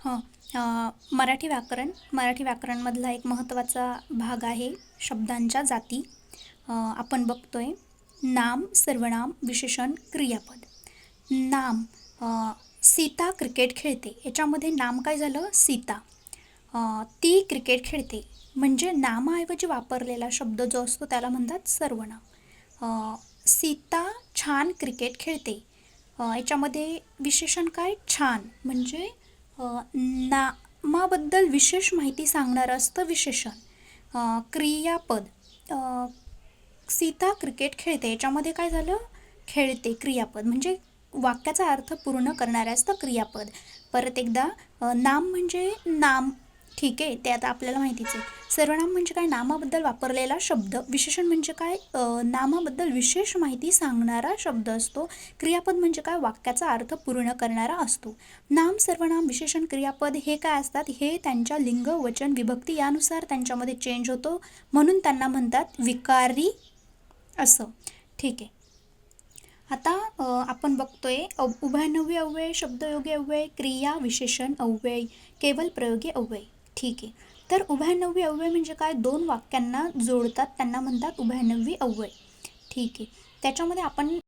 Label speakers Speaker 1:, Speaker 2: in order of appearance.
Speaker 1: हां. मराठी व्याकरण मराठी व्याकरणमधला एक महत्त्वाचा भाग आहे शब्दांच्या जाती. आपण आपण बघतोय नाम सर्वनाम विशेषण क्रियापद. नाम सीता क्रिकेट खेळते. याच्यामध्ये नाम काय झालं? सीता. ती क्रिकेट खेळते. म्हणजे नामाऐवजी वापरलेला शब्द जो असतो त्याला म्हणतात सर्वनाम. सीता छान क्रिकेट खेळते. याच्यामध्ये विशेषण काय? छान. म्हणजे नामाबद्दल विशेष माहिती सांगणारं असतं विशेषण. क्रियापद. सीता क्रिकेट खेळते. याच्यामध्ये काय झालं? खेळते क्रियापद. म्हणजे वाक्याचा अर्थ पूर्ण करणारं असतं क्रियापद. परत एकदा नाम म्हणजे नाम. ठीक आहे ते आता आपल्याला माहितीच आहे. सर्वनाम म्हणजे काय? नामाबद्दल वापरलेला शब्द. विशेषण म्हणजे काय? नामाबद्दल विशेष माहिती सांगणारा शब्द असतो. क्रियापद म्हणजे काय? वाक्याचा अर्थ पूर्ण करणारा असतो. नाम सर्वनाम विशेषण क्रियापद हे काय असतात? हे त्यांच्या लिंग वचन विभक्ती यानुसार त्यांच्यामध्ये चेंज होतो. म्हणून त्यांना म्हणतात विकारी असं. ठीक आहे. आता आपण बघतोय अ, अव्यय शब्दयोगी अव्यय क्रिया विशेषण अव्यय केवल प्रयोगी अव्यय. ठीक आहे. तर उभयनवी अव्यय म्हणजे काय? दोन वाक्यांना जोडतात त्यांना म्हणतात उभयनवी अव्यय. ठीक आहे. त्याच्यामध्ये आपण